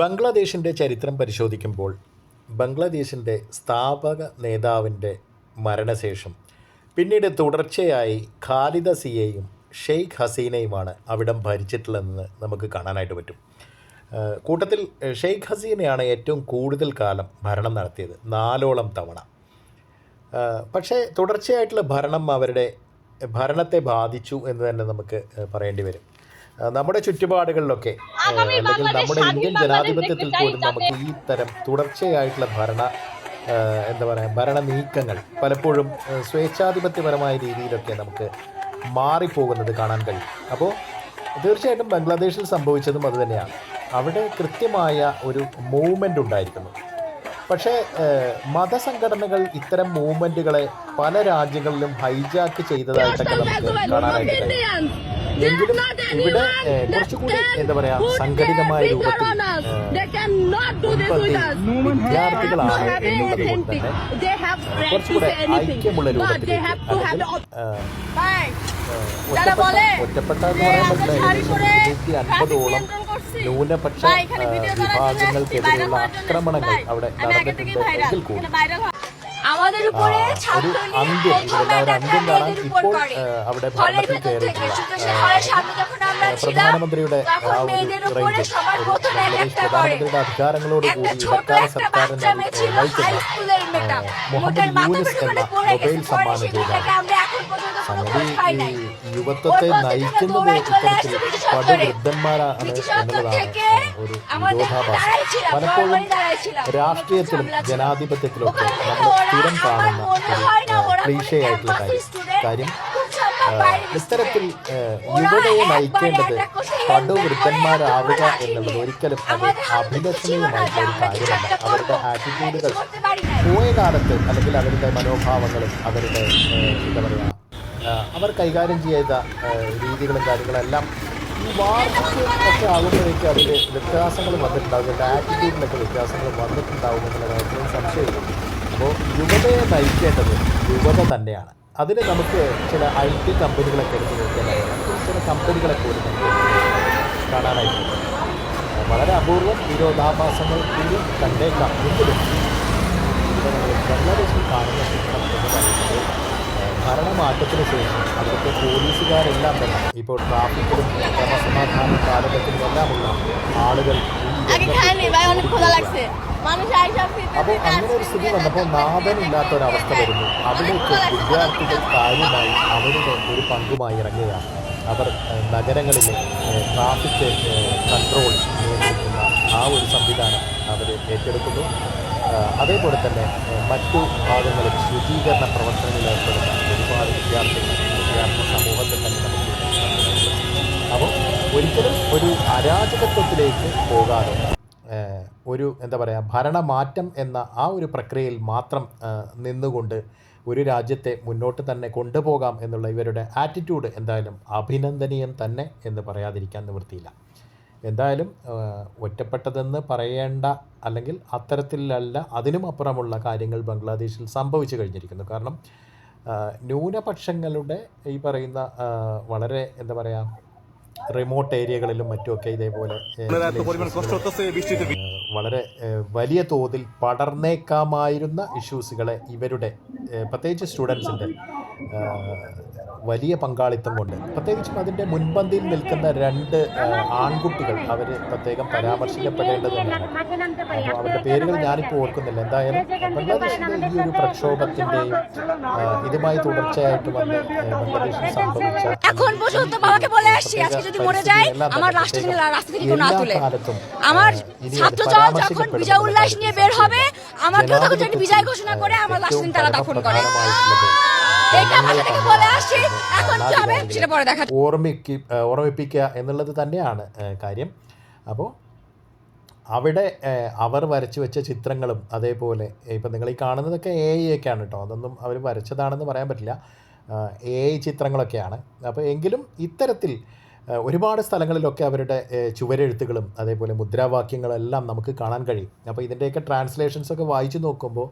ബംഗ്ലാദേശിന്റെ ചരിത്രം പരിശോധിക്കുമ്പോൾ ബംഗ്ലാദേശിന്റെ സ്ഥാപക നേതാവിന്റെ മരണശേഷം പിന്നീട് തുടർച്ചയായി ഖാലിദ സിയെയും ഷെയ്ഖ് ഹസീനയുമാണ് അവിടം ഭരിച്ചിട്ടുള്ളതെന്ന് നമുക്ക് കാണാനായിട്ട് പറ്റും. കൂട്ടത്തിൽ ഷെയ്ഖ് ഹസീനയാണ് ഏറ്റവും കൂടുതൽ കാലം ഭരണം നടത്തിയത് നാലോളം തവണ. പക്ഷേ തുടർച്ചയായിട്ടുള്ള ഭരണം അവരുടെ ഭരണത്തെ ബാധിച്ചു എന്ന് തന്നെ നമുക്ക് പറയേണ്ടി വരും. നമ്മുടെ ചുറ്റുപാടുകളിലൊക്കെ അല്ലെങ്കിൽ നമ്മുടെ ഇന്ത്യൻ ജനാധിപത്യത്തിൽ പോലും നമുക്ക് ഈ തരം തുടർച്ചയായിട്ടുള്ള ഭരണ എന്താ പറയുക ഭരണ നീക്കങ്ങൾ പലപ്പോഴും സ്വേച്ഛാധിപത്യപരമായ രീതിയിലൊക്കെ നമുക്ക് മാറിപ്പോകുന്നത് കാണാൻ കഴിയും. അപ്പോൾ തീർച്ചയായിട്ടും ബംഗ്ലാദേശിൽ സംഭവിച്ചതും അതുതന്നെയാണ് അവിടെ കൃത്യമായ ഒരു മൂവ്മെന്റ് ഉണ്ടായിരിക്കുന്നു. പക്ഷേ മതസംഘടനകൾ ഇത്തരം മൂവ്മെന്റുകളെ പല രാജ്യങ്ങളിലും ഹൈജാക്ക് ചെയ്തതായിട്ടൊക്കെ നമുക്ക് കാണാനായിട്ട് കഴിയും. എങ്കിലും ഇവിടെ കുറച്ചുകൂടി എന്താ പറയാ സംഘടിതമായ രൂപത്തിൽ വിദ്യാർത്ഥികളാണ് എന്നുള്ളത് കൊണ്ട് തന്നെ കുറച്ചുകൂടെ ഐക്യമുള്ള രൂപത്തിൽ ഒറ്റപ്പെട്ട എന്ന് പറയുമ്പോൾ അൻപതോളം ന്യൂനപക്ഷ വിഭാഗങ്ങൾക്കെതിരെയുള്ള ആക്രമണങ്ങൾ അവിടെ നടന്നിട്ടുണ്ട്. എങ്കിൽ കൂടി আমাদের ആ, উপরে ഒരു ছাত্র അന്ത്യം ഇതിലെല്ലാം ഒരു അന്ത്യം കാണാൻ ഇപ്പോൾ ഏഹ്, അവിടെ হলের ഭരണത്തിൽ ভেতর থেকে കയറിയിട്ടുള്ള শুধু সে হলের সামনে যখন আমরা ഏഹ്, ছিলাম പ്രധാനമന്ത്രിയുടെ ആ তখন ഒരു মেয়েদের উপরে റേഞ്ച് সবার ഒരു প্রথমে ബംഗ്ലാദേശ് একটা করে പ്രധാനമന്ത്രിയുടെ അധികാരങ്ങളോട് একটা കൂടി ছোট ഇടക്കാല একটা സർക്കാരിനെ বাচ্চা মেয়ে ছিল হাই നയിക്കുന്ന স্কুলের মেয়েটা ഏഹ്, ওটার മുഹമ്മദ് মাথা യൂനിസ് পেছনে എന്ന পড়ে നൊബേൽ গেছে পরে സമ്മാന সেখান നമ്മുടെ യുവത്വത്തെ നയിക്കുന്നത് ഇത്തരത്തിൽ പടുവൃദ്ധന്മാരാണ് എന്നുള്ളതാണ് ഒരു വിരോധാഭാസം. പലപ്പോഴും രാഷ്ട്രീയത്തിലും ജനാധിപത്യത്തിലൊക്കെ നമ്മൾ സ്ഥിരം കാണുന്ന ഒരു ക്ലീഷയായിട്ടുള്ള കാര്യം. കാര്യം ഇത്തരത്തിൽ യുവതയെ നയിക്കേണ്ടത് പടുവൃദ്ധന്മാരാവുക എന്നുള്ളത് ഒരിക്കലും അത് അഭിലഷണീയമായിട്ടുള്ള ഒരു കാര്യമല്ല. അവരുടെ ആറ്റിറ്റ്യൂഡുകൾ പോയ കാലത്ത് അല്ലെങ്കിൽ അവരുടെ മനോഭാവങ്ങളും അവരുടെ എന്താ പറയുക അവർ കൈകാര്യം ചെയ്ത രീതികളും കാര്യങ്ങളെല്ലാം ഈ വാർദ്ധക്യം ഒക്കെ ആകുമ്പോഴേക്കും അതിൽ വ്യത്യാസങ്ങൾ വന്നിട്ടുണ്ടാകും അതിന്റെ ആറ്റിറ്റ്യൂഡിലൊക്കെ വ്യത്യാസങ്ങൾ വന്നിട്ടുണ്ടാകും എന്നുള്ള കാര്യത്തിൽ സംശയമില്ല അപ്പോൾ യുവതയെ നയിക്കേണ്ടത് യുവത തന്നെയാണ്. അതിന് നമുക്ക് ചില ഐ ടി കമ്പനികളൊക്കെ എടുത്ത് നോക്കിയാൽ ചില കമ്പനികളെ പോലും നമുക്ക് കാണാനായിട്ട്. വളരെ അപൂർവം വിരോധാഭാസങ്ങൾ കൂടി കണ്ടേക്കാം. എങ്കിലും ഇവിടെ നമ്മൾ ബംഗ്ലാദേശിൽ കാണുന്ന ചിത്രം എന്ന് പറയുന്നത് ഭരണമാറ്റത്തിന് ശേഷം അവിടുത്തെ പോലീസുകാരെല്ലാം തന്നെ ഇപ്പോൾ ട്രാഫിക്കിലും ക്രമസമാധാന കാലഘട്ടത്തിലും എല്ലാം ഉള്ള ആളുകൾ അപ്പോൾ അങ്ങനെ ഒരു സ്ഥിതി വന്നപ്പോൾ നാഥനില്ലാത്ത ഒരവസ്ഥ വരുന്നു. അവിടേക്ക് വിദ്യാർത്ഥികൾ കാര്യമായി അവരുടെ ഒരു പങ്കുമായി ഇറങ്ങുകയാണ്. അവർ നഗരങ്ങളിലെ ട്രാഫിക് കൺട്രോൾ നിയന്ത്രിക്കുന്ന ആ ഒരു സംവിധാനം അവർ ഏറ്റെടുക്കുന്നു. അതേപോലെ തന്നെ മറ്റു ഭാഗങ്ങളിൽ ശുചീകരണ പ്രവർത്തനങ്ങളിൽ ഏർപ്പെടുന്ന ഒരുപാട് വിദ്യാർത്ഥികൾ വിദ്യാർത്ഥി സമൂഹത്തിൽ തന്നെ നമുക്ക് അപ്പോൾ ഒരിക്കലും ഒരു അരാജകത്വത്തിലേക്ക് പോകാതെ ഒരു എന്താ പറയുക ഭരണമാറ്റം എന്ന ആ ഒരു പ്രക്രിയയിൽ മാത്രം നിന്നുകൊണ്ട് ഒരു രാജ്യത്തെ മുന്നോട്ട് തന്നെ കൊണ്ടുപോകാം എന്നുള്ള ഇവരുടെ ആറ്റിറ്റ്യൂഡ് എന്തായാലും അഭിനന്ദനീയം തന്നെ എന്ന് പറയാതിരിക്കാൻ നിവൃത്തിയില്ല. എന്തായാലും ഒറ്റപ്പെട്ടതെന്ന് പറയേണ്ട അല്ലെങ്കിൽ അത്തരത്തിലല്ല അതിനും അപ്പുറമുള്ള കാര്യങ്ങൾ ബംഗ്ലാദേശിൽ സംഭവിച്ചു കഴിഞ്ഞിരിക്കുന്നു. കാരണം ന്യൂനപക്ഷങ്ങളുടെ ഈ പറയുന്ന വളരെ എന്താ പറയുക റിമോട്ട് ഏരിയകളിലും മറ്റുമൊക്കെ ഇതേപോലെ വളരെ വലിയ തോതിൽ പടർന്നേക്കാമായിരുന്ന ഇഷ്യൂസുകളെ ഇവരുടെ പ്രത്യേകിച്ച് സ്റ്റുഡൻസിന്റെ വലിയ പങ്കാളിത്തം കൊണ്ട് പ്രത്യേകിച്ചും അതിൻ്റെ മുൻപന്തിയിൽ നിൽക്കുന്ന രണ്ട് ഏഹ്, ആൺകുട്ടികൾ അവർ പ്രത്യേകം പരാമർശിക്കപ്പെടേണ്ടത് തന്നെയാണ് അപ്പോൾ അവരുടെ പേരുകൾ ഞാനിപ്പോൾ ഓർക്കുന്നില്ല എന്തായാലും ബംഗ്ലാദേശിൻ്റെ ഈ ഒരു പ്രക്ഷോഭത്തിൻ്റെയും ഇതുമായി തുടർച്ചയായിട്ട് വന്ന് ഏഹ്, ബംഗ്ലാദേശിൽ സംഭവിച്ച এখন পর্যন্ত বাবাকে বলে আসছি আজকে যদি মরে যাই আমার রাষ্ট্র থেকে রাস্তা থেকে কেউ না তুলে আমার ছাত্র দল যখন বিজয় উল্লাস নিয়ে বের হবে আমাকেও তখন যেন বিজয় ঘোষণা করে আমার লাস্ট দিন তারা দাফন করে এটা ভাষা থেকে বলে আসছি এখন কি হবে সেটা পরে দেখা ഓർമ്മിക്ക് ഓർമ്മിപ്പിക്കുക എന്നുള്ളത് തന്നെയാണ് ഏഹ്, കാര്യം അപ്പോൾ അവിടെ ഏഹ്, അവർ വരച്ചു വെച്ച ചിത്രങ്ങളും അതേപോലെ ഇപ്പം നിങ്ങൾ ഈ കാണുന്നതൊക്കെ എ ഐ ഒക്കെയാണ് കേട്ടോ അതൊന്നും അവർ വരച്ചതാണെന്ന് പറയാൻ പറ്റില്ല എ ഐ ചിത്രങ്ങളൊക്കെയാണ് അപ്പോൾ എങ്കിലും ഇത്തരത്തിൽ ഏഹ്, ഒരുപാട് സ്ഥലങ്ങളിലൊക്കെ അവരുടെ ചുവരെഴുത്തുകളും അതേപോലെ മുദ്രാവാക്യങ്ങളെല്ലാം നമുക്ക് കാണാൻ കഴിയും. അപ്പോൾ ഇതിന്റെയൊക്കെ ട്രാൻസ്ലേഷൻസൊക്കെ വായിച്ചു നോക്കുമ്പോൾ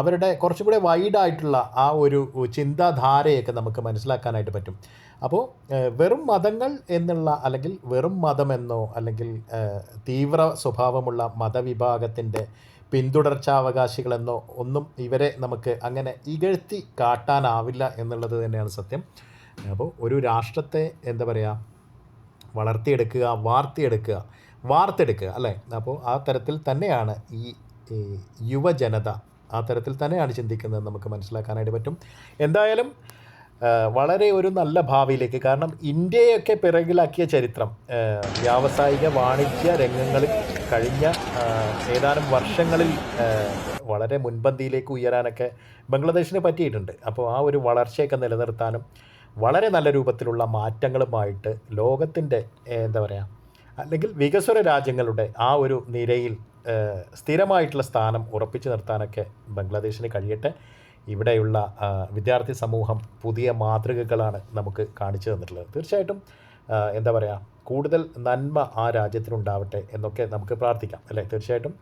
അവരുടെ കുറച്ചും കൂടെ വൈഡായിട്ടുള്ള ആ ഒരു ചിന്താധാരയൊക്കെ നമുക്ക് മനസ്സിലാക്കാനായിട്ട് പറ്റും. അപ്പോൾ വെറും മതങ്ങൾ എന്നുള്ള അല്ലെങ്കിൽ വെറും മതമെന്നോ അല്ലെങ്കിൽ തീവ്ര സ്വഭാവമുള്ള മതവിഭാഗത്തിന്റെ പിന്തുടർച്ചാവകാശികളെന്നോ ഒന്നും ഇവരെ നമുക്ക് അങ്ങനെ ഇകഴ്ത്തി കാട്ടാനാവില്ല എന്നുള്ളത് തന്നെയാണ് സത്യം. അപ്പോൾ ഒരു രാഷ്ട്രത്തെ എന്താ പറയുക വളർത്തിയെടുക്കുക വാർത്തിയെടുക്കുക വാർത്തെടുക്കുക അല്ലേ? അപ്പോൾ ആ തരത്തിൽ തന്നെയാണ് ഈ യുവജനത ആ തരത്തിൽ തന്നെയാണ് ചിന്തിക്കുന്നത് നമുക്ക് മനസ്സിലാക്കാനായിട്ട് പറ്റും. എന്തായാലും വളരെ ഒരു നല്ല ഭാവിയിലേക്ക് കാരണം ഇന്ത്യയൊക്കെ പിറകിലാക്കിയ ചരിത്രം വ്യാവസായിക വാണിജ്യ രംഗങ്ങളിൽ കഴിഞ്ഞ ഏതാനും വർഷങ്ങളിൽ വളരെ മുൻപന്തിയിലേക്ക് ഉയരാനൊക്കെ ബംഗ്ലാദേശിന് പറ്റിയിട്ടുണ്ട്. അപ്പോൾ ആ ഒരു വളർച്ചയൊക്കെ നിലനിർത്താനും വളരെ നല്ല രൂപത്തിലുള്ള മാറ്റങ്ങളുമായിട്ട് ലോകത്തിന്റെ എന്താ പറയുക അല്ലെങ്കിൽ വികസ്വര രാജ്യങ്ങളുടെ ആ ഒരു നിരയിൽ സ്ഥിരമായിട്ടുള്ള സ്ഥാനം ഉറപ്പിച്ചു നിർത്താനൊക്കെ ബംഗ്ലാദേശിന് കഴിയട്ടെ. ഇവിടെയുള്ള വിദ്യാർത്ഥി സമൂഹം പുതിയ മാതൃകകളാണ് നമുക്ക് കാണിച്ചു തന്നിട്ടുള്ളത്. തീർച്ചയായിട്ടും എന്താ പറയുക കൂടുതൽ നന്മ ആ രാജ്യത്തിനുണ്ടാവട്ടെ എന്നൊക്കെ നമുക്ക് പ്രാർത്ഥിക്കാം. അല്ലേ? തീർച്ചയായിട്ടും.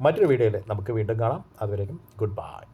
മറ്റൊരു വീഡിയോയിൽ നമുക്ക് വീണ്ടും കാണാം. അതുവരേക്കും ഗുഡ് ബൈ.